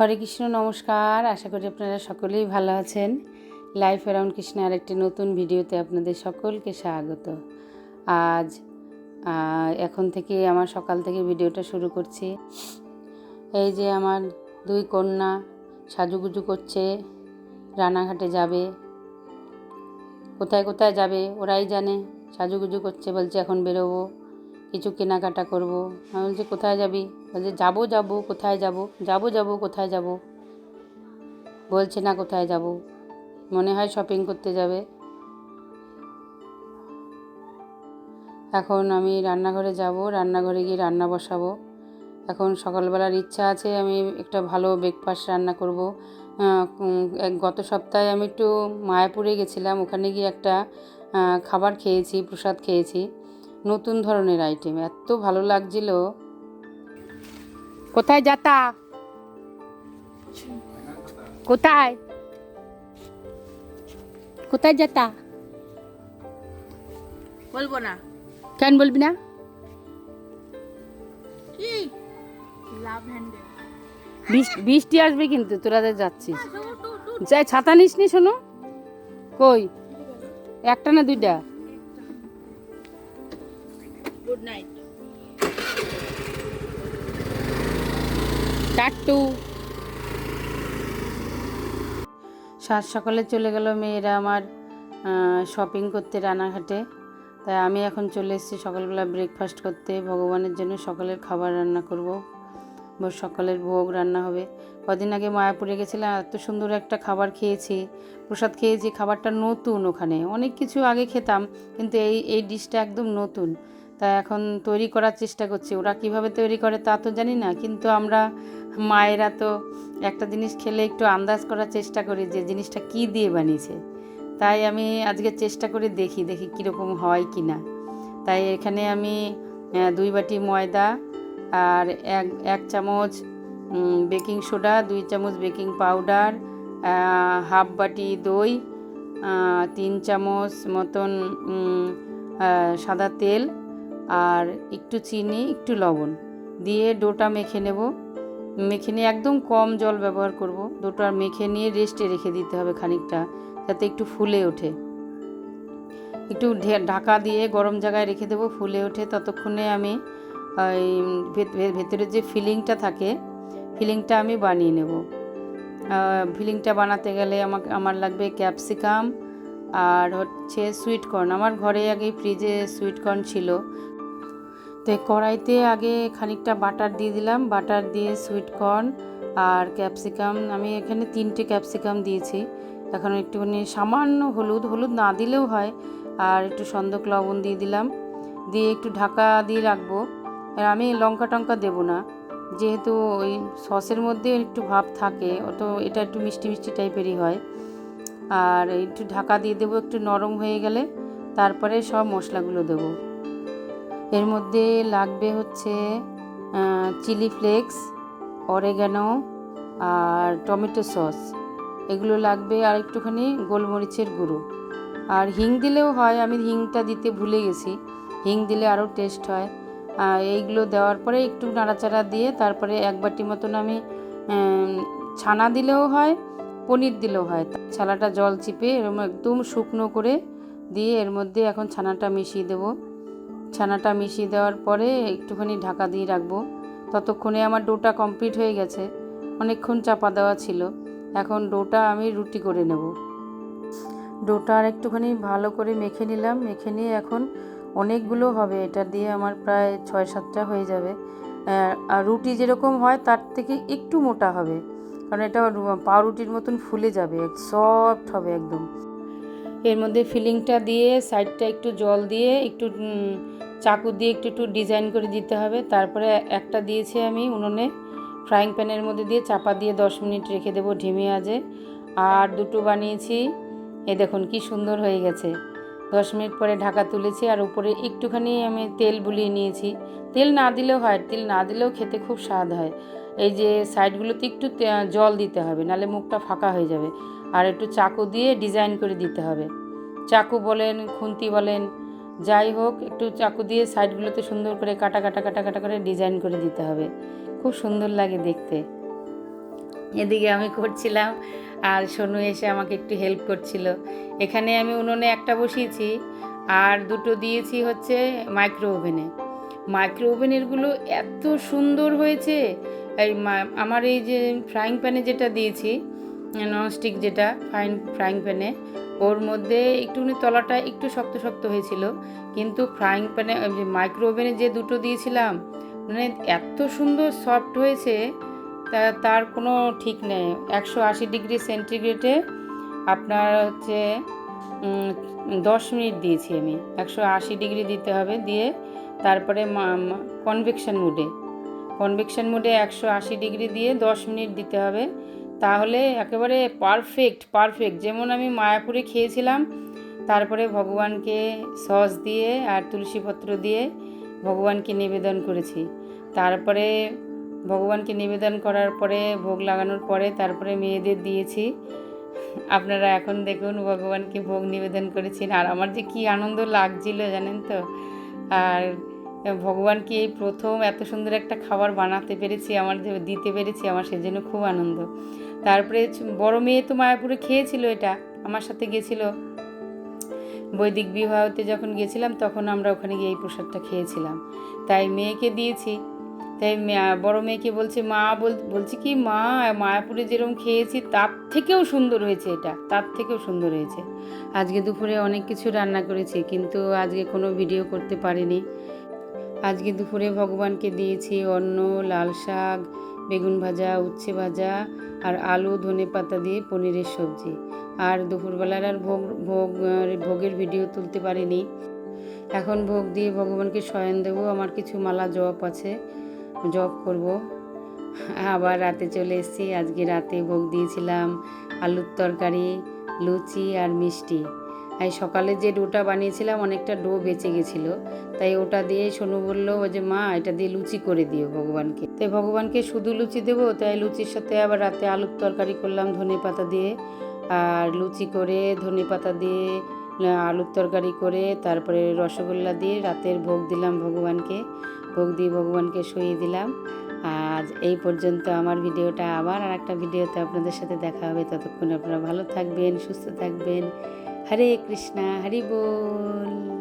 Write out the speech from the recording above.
হরে কৃষ্ণ, নমস্কার। আশা করি আপনারা সকলেই ভালো আছেন। লাইফ অ্যারাউন্ড কৃষ্ণ আরেকটি নতুন ভিডিওতে আপনাদের সকলকে স্বাগত। আজ এখন থেকে আমার সকাল থেকে ভিডিওটা শুরু করছি। এই যে আমার দুই কন্যা সাজুগুজু করছে, রানাঘাটে যাবে। কোথায় কোথায় যাবে? ওরাই জানে। সাজুগুজু করছে বলছে, এখন বেরোবো। কিছু কেনাকাটা করব। আমি বলছি, কোথায় যাবি? বলছে, যাব যাব, কোথায় যাব? যাব যাব, কোথায় যাব? বলছে, না, কোথায় যাব? মনে হয় শপিং করতে যাবে। এখন আমি রান্নাঘরে যাব, রান্নাঘরে গিয়ে রান্না বসাবো। এখন সকালবেলার ইচ্ছা আছে, আমি একটা ভালো ব্রেকফাস্ট রান্না করব। গত সপ্তাহে আমি একটু মায়াপুরে গেছিলাম, ওখানে গিয়ে একটা খাবার খেয়েছি, প্রসাদ খেয়েছি। নতুন ধরনের আইটেম এত ভালো লাগছিল। কোথায় যাতা? কোথায়? কোথায় যাতা? বলব না। কেন বলবি না? বৃষ্টি বৃষ্টি আসবে কিন্তু তোরা যে যাচ্ছিস। যাই ছাতা নিস নি শোনো। কই? একটা না দুইটা? Good night. টাট্টু। সাত সকালে চলে গেল মেয়েরা আমার শপিং করতে রানাঘাটে। তাই আমি এখন চলে এসেছি সকালবেলা ব্রেকফাস্ট করতে। ভগবানের জন্য সকালের খাবার রান্না করব। বা সকালের ভোগ রান্না হবে। কদিন আগে মায়াপুরে গেছিলাম এত সুন্দর একটা খাবার খেয়েছি। প্রসাদ খেয়েছি খাবারটা নতুন ওখানে। অনেক কিছু আগে খেতাম কিন্তু এই এই ডিশটা একদম নতুন। তাই এখন তৈরি করার চেষ্টা করছি। ওরা কীভাবে তৈরি করে তা তো জানি না, কিন্তু আমরা মায়েরা তো একটা জিনিস খেলে একটু আন্দাজ করার চেষ্টা করি যে জিনিসটা কি দিয়ে বানিয়েছে। তাই আমি আজকে চেষ্টা করে দেখি দেখি কীরকম হয় কি না তাই এখানে আমি দুই বাটি ময়দা আর এক এক চামচ বেকিং সোডা, দুই চামচ বেকিং পাউডার হাফ বাটি দই তিন চামচ মতন সাদা তেল আর একটু চিনি, একটু লবণ দিয়ে ডোটা মেখে নেব। মেখে নিয়ে একদম কম জল ব্যবহার করব। ডোটা মেখে নিয়ে রেস্টে রেখে দিতে হবে খানিকটা যাতে একটু ফুলে ওঠে। একটু ঢাকা দিয়ে গরম জায়গায় রেখে দেবো ফুলে ওঠে। ততক্ষণে আমি ভেতরে যে ফিলিংটা থাকে, ফিলিংটা আমি বানিয়ে নেব। ফিলিংটা বানাতে গেলে আমাকে, আমার লাগবে ক্যাপসিকাম আর হচ্ছে সুইটকর্ন। আমার ঘরে আগে ফ্রিজে সুইটকর্ন ছিল। তো কড়াইতে আগে খানিকটা বাটার দিয়ে দিলাম। বাটার দিয়ে সুইট কর্ন আর ক্যাপসিকাম আমি এখানে তিনটে ক্যাপসিকাম দিয়েছি। এখন একটুখানি সামান্য হলুদ হলুদ না দিলেও হয়। আর একটু সন্দক লবণ দিয়ে দিলাম। দিয়ে একটু ঢাকা দিয়ে রাখব। আর আমি লঙ্কা টঙ্কা দেবো না। যেহেতু ওই সসের মধ্যে একটু ভাব থাকে তো এটা একটু মিষ্টি মিষ্টি টাইপেরই হয়। আর একটু ঢাকা দিয়ে দেবো, একটু নরম হয়ে গেলে। তারপরে সব মশলাগুলো দেবো। এর মধ্যে লাগবে হচ্ছে চিলি ফ্লেক্স, অরেগানো আর টমেটো সস। এগুলো লাগবে আর একটুখানি গোলমরিচের গুঁড়ো। আর হিং দিলেও হয়, আমি হিংটা দিতে ভুলে গেছি। হিং দিলে আরও টেস্ট হয়। আর এইগুলো দেওয়ার পরে একটু নাড়াচাড়া দিয়ে তারপরে এক বাটি মতন আমি ছানা দিলেও হয়, পনির দিলেও হয়। ছানাটা জল চিপে এরকম একদম শুকনো করে দিয়ে এর মধ্যে এখন ছানাটা মিশিয়ে দেবো। ছানাটা মিশিয়ে দেওয়ার পরে একটুখানি ঢাকা দিয়ে রাখব। ততক্ষণে আমার ডোটা কমপ্লিট হয়ে গেছে। অনেকক্ষণ চাপা দেওয়া ছিল। এখন ডোটা আমি রুটি করে নেব। ডোটা আর একটুখানি ভালো করে মেখে নিলাম। মেখে নিয়ে এখন অনেকগুলো হবে। এটা দিয়ে আমার প্রায় ছয় সাতটা হয়ে যাবে। আর রুটি যেরকম হয় তার থেকে একটু মোটা হবে। কারণ এটা পাউরুটির মতন ফুলে যাবে। সফট হবে একদম। এর মধ্যে ফিলিংটা দিয়ে সাইডটা একটু জল দিয়ে একটু চাকু দিয়ে একটু একটু ডিজাইন করে দিতে হবে। তারপরে একটা দিয়েছি আমি উনুনে, ফ্রাইং প্যানের মধ্যে দিয়ে চাপা দিয়ে দশ মিনিট রেখে দেবো ঢেমে আজে আর দুটো বানিয়েছি, এ দেখুন কি সুন্দর হয়ে গেছে। দশ মিনিট পরে ঢাকা তুলেছি আর উপরে একটুখানি আমি তেল বুলিয়ে নিয়েছি। তেল না দিলেও হয়, তেল না দিলেও খেতে খুব স্বাদ হয়। এই যে সাইডগুলোতে একটু জল দিতে হবে নাহলে মুখটা ফাঁকা হয়ে যাবে। আর একটু চাকু দিয়ে ডিজাইন করে দিতে হবে। চাকু বলেন, খুন্তি বলেন, যাই হোক, একটু চাকু দিয়ে সাইডগুলোতে সুন্দর করে কাটা কাটা কাটা কাটা করে ডিজাইন করে দিতে হবে। খুব সুন্দর লাগে দেখতে। এদিকে আমি করছিলাম আর সোনু এসে আমাকে একটু হেল্প করছিল। এখানে আমি উনুনে একটা বসিয়েছি আর দুটো দিয়েছি হচ্ছে মাইক্রো ওভেনে মাইক্রো ওভেনেরগুলো এত সুন্দর হয়েছে। এই আমার এই যে ফ্রাইং প্যানে যেটা দিয়েছি ননস্টিক যেটা ফ্রাইং ফ্রাইং প্যানে ওর মধ্যে একটুখানি তলাটা একটু শক্ত শক্ত হয়েছিল। কিন্তু ফ্রাইং প্যানে মাইক্রো ওভেনে যে দুটো দিয়েছিলাম মানে এত সুন্দর সফট হয়েছে, তা, তার কোনো ঠিক নেই। একশো আশি ডিগ্রি সেন্টিগ্রেডে আপনার হচ্ছে দশ মিনিট দিয়েছি আমি। একশো আশি ডিগ্রি দিতে হবে দিয়ে তারপরে কনভেকশন মুডে কনভেকশন মুডে একশো আশি ডিগ্রি দিয়ে দশ মিনিট দিতে হবে। তাহলে একেবারে পারফেক্ট পারফেক্ট যেমন আমি মায়াপুরে খেয়েছিলাম, তারপরে ভগবানকে সস দিয়ে আর তুলসীপত্র দিয়ে ভগবানকে নিবেদন করেছি। তারপরে ভগবানকে নিবেদন করার পরে, ভোগ লাগানোর পরে, তারপরে মেয়েদের দিয়েছি। আপনারা এখন দেখুন ভগবানকে ভোগ নিবেদন করেছেন। আর আমার যে কি আনন্দ লাগছিল জানেন তো? আর ভগবানকে এই প্রথম এত সুন্দর একটা খাবার বানাতে পেরেছি, আমার দিতে পেরেছি, আমার সেজন্য খুব আনন্দ। তারপরে বড় মেয়ে তো মায়াপুরে খেয়েছিল এটা, আমার সাথে গেছিল বৈদিক বিবাহতে যখন গেছিলাম তখন আমরা ওখানে গিয়ে এই প্রসাদটা খেয়েছিলাম। তাই মেয়েকে দিয়েছি। তাই বড় মেয়েকে বলছে, মা, বল, বলছি কি, মা, মায়াপুরে যেরকম খেয়েছি, তার থেকেও সুন্দর হয়েছে এটা, তার থেকেও সুন্দর হয়েছে। আজকে দুপুরে অনেক কিছু রান্না করেছি, কিন্তু আজকে কোনো ভিডিও করতে পারিনি। আজকে দুপুরে ভগবানকে দিয়েছি অন্ন, লাল শাক, বেগুন ভাজা, উচ্ছে ভাজা আর আলু, ধনে পাতা দিয়ে পনিরের সবজি। আর দুপুরবেলার আর ভোগ ভোগ ভোগের ভিডিও তুলতে পারিনি। এখন ভোগ দিয়ে ভগবানকে শয়ন দেবো, আমার কিছু মালা জপ আছে, জপ করব। আবার রাতে চলে এসেছি, আজকে রাতে ভোগ দিয়েছিলাম আলুর তরকারি, লুচি আর মিষ্টি। এই সকালে যে ডোটা বানিয়েছিলাম অনেকটা ডো বেঁচে গেছিল। তাই ওটা দিয়ে সোনু বলল যে, মা, এটা দিয়ে লুচি করে দিও ভগবানকে। তাই ভগবানকে শুধু লুচি দেবো, তাই লুচির সাথে আবার রাতে আলুর তরকারি করলাম ধনে পাতা দিয়ে। আর লুচি করে, ধনে পাতা দিয়ে আলুর তরকারি করে, তারপরে রসগোল্লা দিয়ে রাতের ভোগ দিলাম ভগবানকে। ভোগ দিয়ে ভগবানকে শুয়ে দিলাম। আজ এই পর্যন্ত আমার ভিডিওটা আবার আর একটা ভিডিওতে আপনাদের সাথে দেখা হবে। ততক্ষণ আপনারা ভালো থাকবেন, সুস্থ থাকবেন। হরে কৃষ্ণা হরি বল।